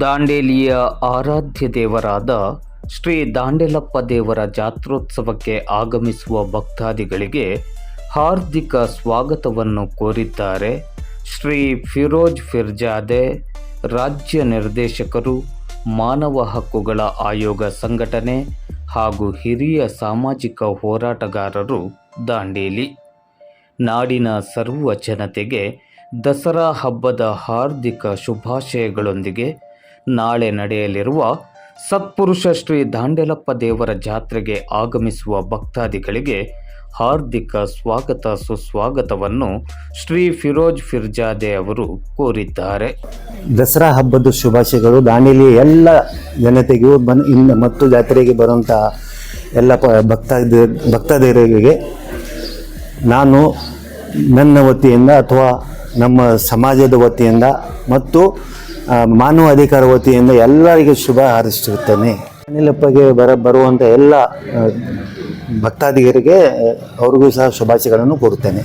ದಾಂಡೇಲಿಯ ಆರಾಧ್ಯ ದೇವರಾದ ಶ್ರೀ ದಾಂಡೇಲಪ್ಪ ದೇವರ ಜಾತ್ರೋತ್ಸವಕ್ಕೆ ಆಗಮಿಸುವ ಭಕ್ತಾದಿಗಳಿಗೆ ಹಾರ್ದಿಕ ಸ್ವಾಗತವನ್ನು ಕೋರಿದ್ದಾರೆ. ಶ್ರೀ ಫಿರೋಜ್ ಫಿರ್ಜಾದೆ, ರಾಜ್ಯ ನಿರ್ದೇಶಕರು, ಮಾನವ ಹಕ್ಕುಗಳ ಆಯೋಗ ಸಂಘಟನೆ ಹಾಗೂ ಹಿರಿಯ ಸಾಮಾಜಿಕ ಹೋರಾಟಗಾರರು ದಾಂಡೇಲಿ. ನಾಡಿನ ಸರ್ವ ಜನತೆಗೆ ದಸರಾ ಹಬ್ಬದ ಹಾರ್ದಿಕ ಶುಭಾಶಯಗಳೊಂದಿಗೆ ನಾಳೆ ನಡೆಯಲಿರುವ ಸತ್ಪುರುಷ ಶ್ರೀ ದಾಂಡೆಲಪ್ಪ ದೇವರ ಜಾತ್ರೆಗೆ ಆಗಮಿಸುವ ಭಕ್ತಾದಿಗಳಿಗೆ ಹಾರ್ದಿಕ ಸ್ವಾಗತ ಸುಸ್ವಾಗತವನ್ನು ಶ್ರೀ ಫಿರೋಜ್ ಫಿರ್ಜಾದೆ ಅವರು ಕೋರಿದ್ದಾರೆ. ದಸರಾ ಹಬ್ಬದ ಶುಭಾಶಯಗಳು. ದಾಂಡೇಲಿ ಎಲ್ಲ ಜನತೆಗೂ ಬನ್ ಇನ್ನು ಮತ್ತು ಜಾತ್ರೆಗೆ ಬರುವಂಥ ಎಲ್ಲ ಪ ಭಕ್ತಾದಿ ಭಕ್ತಾದಿಗಳಿಗೆ ನಾನು ನನ್ನ ವತಿಯಿಂದ ಅಥವಾ ನಮ್ಮ ಸಮಾಜದ ವತಿಯಿಂದ ಮತ್ತು ಮಾನವ ಅಧಿಕಾರ ವತಿಯಿಂದ ಎಲ್ಲರಿಗೂ ಶುಭ ಹಾರೈಸುತ್ತೇನೆ ಅನಿಲಪ್ಪಗೆ ಬರ ಬರುವಂಥ ಎಲ್ಲ ಭಕ್ತಾದಿಗರಿಗೆ ಅವ್ರಿಗೂ ಸಹ ಶುಭಾಶಯಗಳನ್ನು ಕೋರುತ್ತೇನೆ.